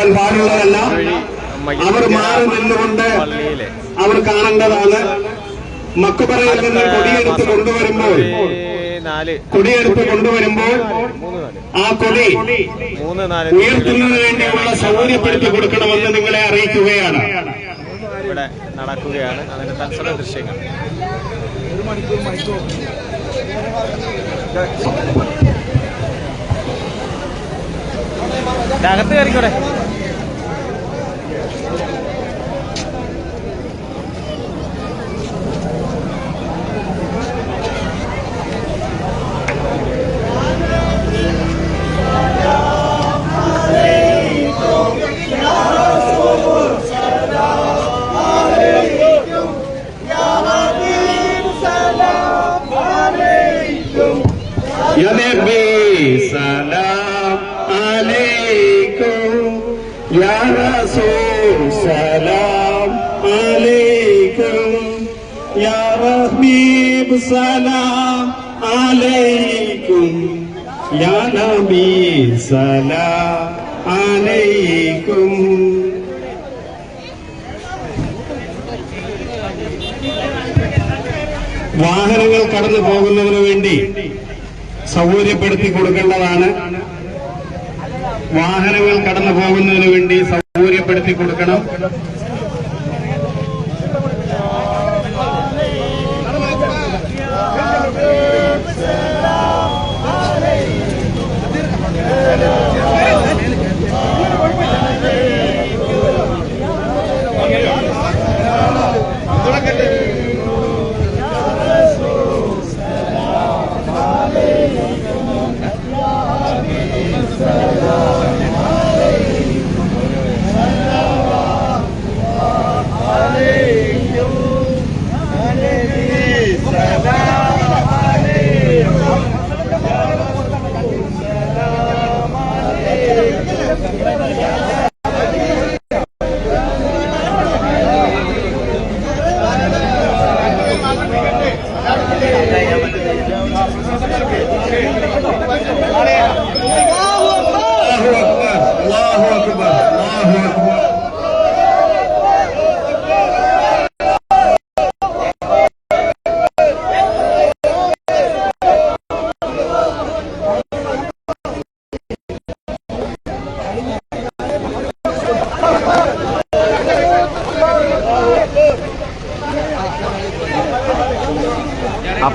പാടുള്ളതല്ല അവർ മാറി നിന്നുകൊണ്ട് അവർ കാണേണ്ടതാണ്. മക്കുപറയിൽ നിന്ന് കൊടിയെടുത്ത് കൊണ്ടുവരുമ്പോൾ കൊടിയെടുത്ത് കൊണ്ടുവരുമ്പോൾ ആ കൊടി ഉയർത്തുന്നതിന് വേണ്ടിയുള്ള സൗകര്യപ്പെടുത്തി കൊടുക്കണമെന്ന് നിങ്ങളെ അറിയിക്കുകയാണ്. ഇവിടെ നടക്കുകയാണ്. അതിന്റെ തത്സര ദൃശ്യങ്ങൾ. അകത്ത് കയറിക്കൂടെ. يا نبي سلام عليكم يا رسول سلام عليكم يا رحيم سلام عليكم يا نبي سلام عليكم വാഹനങ്ങൾ കടന്നു പോകുന്നതിന് വേണ്ടി സൗകര്യപ്പെടുത്തി കൊടുക്കേണ്ടതാണ്. വാഹനങ്ങൾ കടന്നു പോകുന്നതിന് വേണ്ടി സൗകര്യപ്പെടുത്തി കൊടുക്കണം.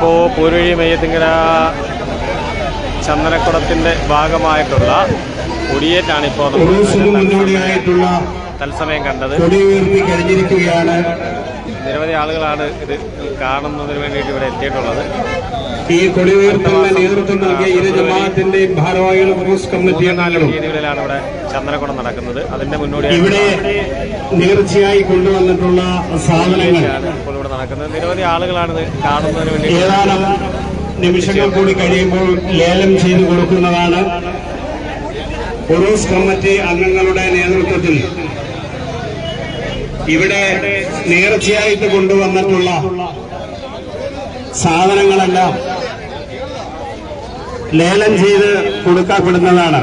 അപ്പോ പൂരുവഴി മെയ്യത്തിങ്കര ചന്ദനക്കുടത്തിന്റെ ഭാഗമായിട്ടുള്ള കൊടിയേറ്റാണ് ഇപ്പോൾ മുന്നോടിയായിട്ടുള്ള തത്സമയം കണ്ടത്. കഴിഞ്ഞിരിക്കുകയാണ്. നിരവധി ആളുകളാണ് ഇത് കാണുന്നതിന് വേണ്ടിയിട്ട് ഇവിടെ എത്തിയിട്ടുള്ളത്. ഈ കൊടി ഉയർത്തലിന് നേതൃത്വം നൽകിയ ഇരു ജമാഅത്തിന്റെയും ഭാരവാഹികളും ഉറൂസ് കമ്മിറ്റി രീതികളിലാണ് ഇവിടെ ചന്ദനക്കുടം നടക്കുന്നത്. അതിന്റെ മുന്നോടിയായി ഇവിടെ നേർച്ചയായി കൊണ്ടുവന്നിട്ടുള്ള സാധനങ്ങൾ ഇപ്പോൾ നടക്കുന്നത്. നിരവധി ആളുകളാണ് ഇത് കാണുന്നതിന് വേണ്ടി ഏതാനും നിമിഷങ്ങൾ കൂടി കഴിയുമ്പോൾ ലേലം ചെയ്തു കൊടുക്കുന്നതാണ് ഉറൂസ് കമ്മിറ്റി അംഗങ്ങളുടെ നേതൃത്വത്തിൽ ഇവിടെ നേർച്ചയായിട്ട് കൊണ്ടുവന്നിട്ടുള്ള സാധനങ്ങളെല്ലാം ലേലം ചെയ്ത് കൊടുക്കപ്പെടുന്നതാണ്.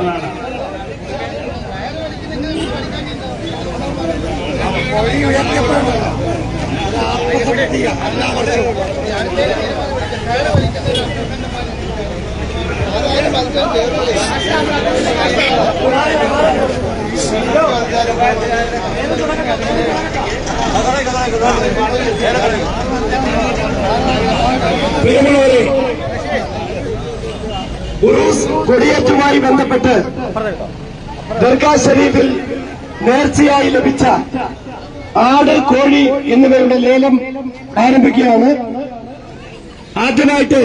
കൊടിയേറ്റുമായി ബന്ധപ്പെട്ട് ദർഗാ ഷരീഫിൽ നേർച്ചയായി ലഭിച്ച ആട് കോഴി എന്നിവയുടെ ലേലം ആരംഭിക്കുകയാണ്. ആദ്യമായിട്ട്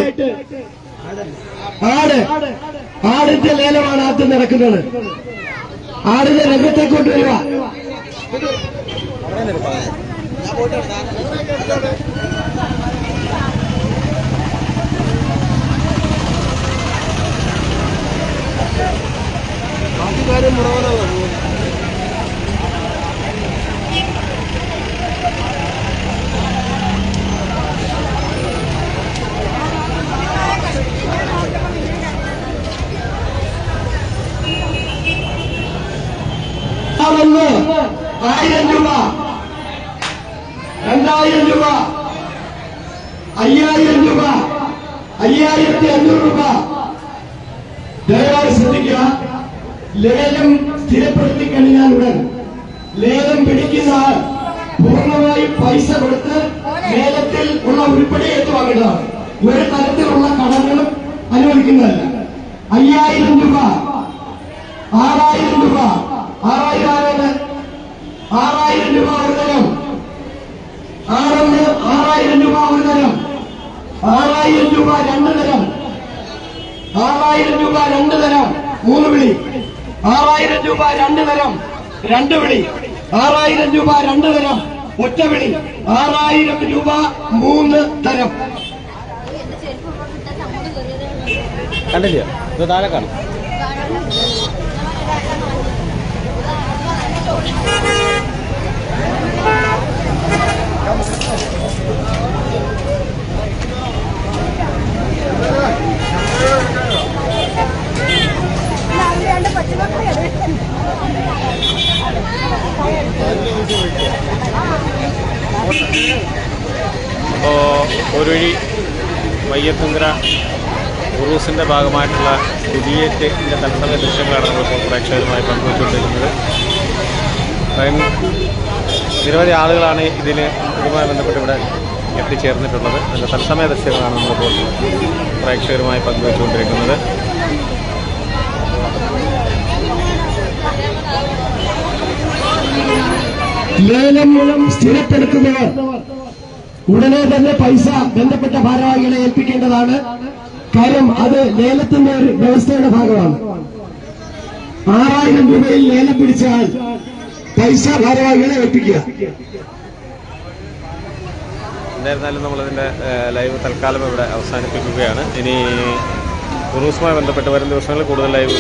ആട് ആടിന്റെ ലേലമാണ് ആദ്യം നടക്കുന്നത്. ആടിന്റെ രംഗത്തെ കൊണ്ടുവരിക. ആദ്യകാര്യം മുറവനാണ് രണ്ടാമത് ആയിരം രൂപ. രണ്ടായിരം രൂപ. അയ്യായിരം രൂപ. അയ്യായിരത്തി അഞ്ഞൂറ് രൂപ. ദയവായി ശ്രദ്ധിക്കുക. ലേലം സ്ഥിരപ്പെടുത്തി കഴിഞ്ഞാൽ ഉടൻ ലേലം പിടിക്കുന്ന ആൾ പൂർണമായി പൈസ കൊടുത്ത് ലേലത്തിൽ ഉള്ള ഉരുപ്പടി ഏറ്റുവാങ്ങേണ്ടതാണ് ഒരു തരത്തിലുള്ള കടങ്ങളും അനുവദിക്കുന്നതല്ല. അയ്യായിരം രൂപ. ആറായിരം രൂപ. ആറായിരം രൂപ ഒരു തരം. ആറൊന്ന് ആറായിരം രൂപ ഒരു തരം. ആറായിരം രൂപ രണ്ട് തരം. ആറായിരം രൂപ രണ്ട് തരം. മൂന്ന് വിളി. ആറായിരം രൂപ രണ്ട് തരം. രണ്ട് വിളി. ആറായിരം രൂപ രണ്ട് തരം. ഒറ്റ വിളി. ആറായിരം രൂപ മൂന്ന് തരം. കണ്ടില്ല? ഇത് താഴെ കാണും. അപ്പോൾ ഒരു വഴി വയ്യത്തുങ്കര ഉറൂസിന്റെ ഭാഗമായിട്ടുള്ള കുടിയേറ്റത്തിന്റെ തത്സമയ ദൃശ്യങ്ങളാണ് നമ്മളിപ്പോൾ പ്രേക്ഷകരുമായി പങ്കുവച്ചുകൊണ്ടിരിക്കുന്നത്. നിരവധി ആളുകളാണ് ഇതിന് ഇതുമായി ബന്ധപ്പെട്ട് ഇവിടെ എത്തിച്ചേർന്നിട്ടുള്ളത്. അതിന്റെ തത്സമയ ദൃശ്യങ്ങളാണ് നമ്മളിപ്പോൾ പ്രേക്ഷകരുമായി പങ്കുവച്ചുകൊണ്ടിരിക്കുന്നത്. ലേലം സ്ഥിരപ്പെടുത്തുന്നവർ ഉടനെ തന്നെ പൈസ ബന്ധപ്പെട്ട ഭാരവാഹികളെ ഏൽപ്പിക്കേണ്ടതാണ്. കാര്യം അത് ലേലത്തിന്റെ ഒരു വ്യവസ്ഥയുടെ ഭാഗമാണ്. ആറായിരം രൂപയിൽ ലേലം പിടിച്ചാൽ പൈസ ഭാരവാഹികളെ ഏൽപ്പിക്കുക. എന്തായിരുന്നാലും ഏഹ്, ലൈവ് തൽക്കാലം ഇവിടെ അവസാനിപ്പിക്കുകയാണ്. ഇനി ഉറൂസുമായി ബന്ധപ്പെട്ട് വരും ദിവസങ്ങളിൽ കൂടുതൽ ലൈവ്